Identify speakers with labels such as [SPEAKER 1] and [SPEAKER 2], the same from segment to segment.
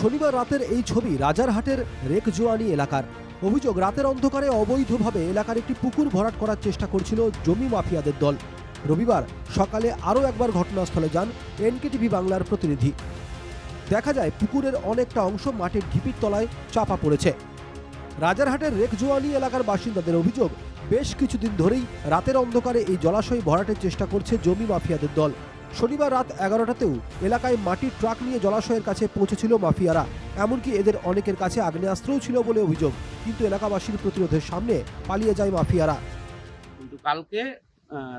[SPEAKER 1] শনিবার রাতের এই ছবি রাজারহাটের রেকজোয়ানি এলাকার। অভিযোগ, রাতের অন্ধকারে অবৈধভাবে এলাকার একটি পুকুর ভরাট করার চেষ্টা করছিল জমি মাফিয়াদের দল। রবিবার সকালে আরও একবার ঘটনাস্থলে যান এনকেটিভি বাংলার প্রতিনিধি। দেখা যায়, পুকুরের অনেকটা অংশ মাটির ঢিপির তলায় চাপা পড়েছে। রাজারহাটের রেকজোয়ানি এলাকার বাসিন্দাদের অভিযোগ, বেশ কিছুদিন ধরেই রাতের অন্ধকারে এই জলাশয় ভরাটের চেষ্টা করছে জমি মাফিয়াদের দল। শনিবার রাত এগারোটাতেও এলাকায় মাটির ট্রাক নিয়ে জলাশয়ের কাছে পৌঁছেছিল মাফিয়ারা। এমনকি এদের অনেকের কাছে আগ্নেয়াস্ত্রও ছিল বলে অভিযোগ। কিন্তু এলাকাবাসীর প্রতিরোধের সামনে পালিয়ে যায় মাফিয়ারা।
[SPEAKER 2] কিন্তু কালকে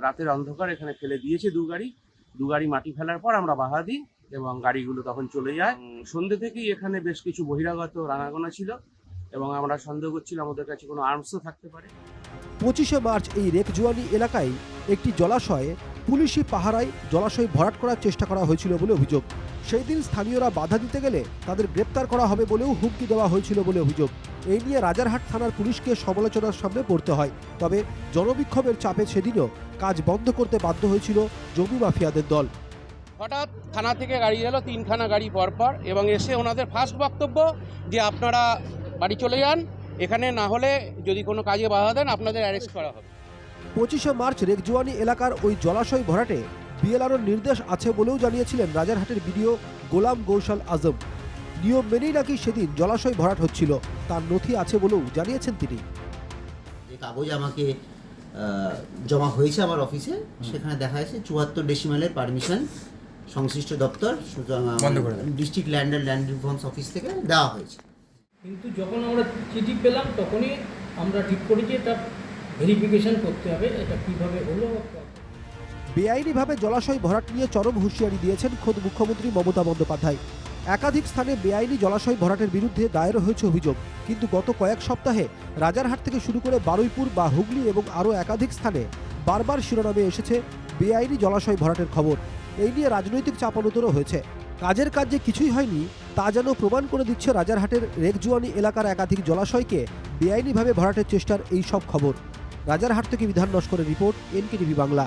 [SPEAKER 2] রাতের অন্ধকার এখানে ফেলে দিয়েছে দু গাড়ি। দু গাড়ি মাটি ফেলার পর আমরা বাধা দিই এবং গাড়িগুলো তখন চলে যায়। সন্ধ্যে থেকেই এখানে বেশ কিছু বহিরাগত রানাগোনা ছিল এবং আমরা সন্দেহ করছিলাম আমাদের কাছে কোনো আর্মসও থাকতে পারে।
[SPEAKER 1] পঁচিশে মার্চ এই রেকজোয়ানি এলাকায় একটি জলাশয়ে পুলিশি পাহারায় জলাশয় ভরাট করার চেষ্টা করা হয়েছিল বলে অভিযোগ। সেই দিন স্থানীয়রা বাধা দিতে গেলে তাদের গ্রেপ্তার করা হবে বলেও হুমকি দেওয়া হয়েছিল বলে অভিযোগ। এই নিয়ে রাজারহাট থানার পুলিশকে সমালোচনার সামনে পড়তে হয়। তবে জনবিক্ষোভের চাপে সেদিনও কাজ বন্ধ করতে বাধ্য হয়েছিল জমি মাফিয়াদের দল।
[SPEAKER 3] হঠাৎ থানা থেকে গাড়ি এলো, তিনখানা গাড়ি পরপর এবং এসে ওনাদের ফার্স্ট বক্তব্য যে আপনারা বাড়ি চলে যান, এখানে না হলে যদি কোনো কাজে বাধা দেন আপনাদের অ্যারেস্ট করা হবে।
[SPEAKER 1] পঁচিশে মার্চ রেকজোয়ানি এলাকার ওই জলাশয় ভরাটে বিএলআরওর নির্দেশ আছে বলেও জানিয়েছিলেন রাজারহাটের বিডিও গোলাম গৌশাল আজম। নিয়ম মেনেই নাকি সেদিন জলাশয় ভরাট হচ্ছিল তার নথি আছে বলেও জানিয়েছেন তিনি।
[SPEAKER 4] যে কাগজ আমাকে জমা হয়েছে আমার অফিসে সেখানে দেখা যাচ্ছে চুয়াত্তর ডেসিমেলের পারমিশন সংশ্লিষ্ট দপ্তর district land and land reforms office থেকে দেওয়া হয়েছে।
[SPEAKER 5] কিন্তু যখন আমরা চিঠি পেলাম তখনই আমরা ঠিক করি যে এটা ভেরিফিকেশন করতে হবে এটা কীভাবে হলো
[SPEAKER 1] বেআইনিভাবে জলাশয় ভরাট নিয়ে চরম হুঁশিয়ারি দিয়েছেন খোদ মুখ্যমন্ত্রী মমতা বন্দ্যোপাধ্যায়। একাধিক স্থানে বেআইনি জলাশয় ভরাটের বিরুদ্ধে দায়ের হয়েছে অভিযোগ। কিন্তু গত কয়েক সপ্তাহে রাজারহাট থেকে শুরু করে বারুইপুর বা হুগলি এবং আরও একাধিক স্থানে বারবার শিরোনামে এসেছে বেআইনি জলাশয় ভরাটের খবর। এই নিয়ে রাজনৈতিক চাপানোতরও হয়েছে। কাজের কাজ যে কিছুই হয়নি, তা যেন প্রমাণ করে দিচ্ছে রাজারহাটের রেকজুয়ানি এলাকার একাধিক জলাশয়কে বেআইনিভাবে ভরাটের চেষ্টার এই সব খবর। রাজারহাট থেকে বিধান নস্করের রিপোর্ট এনকেটিভি বাংলা।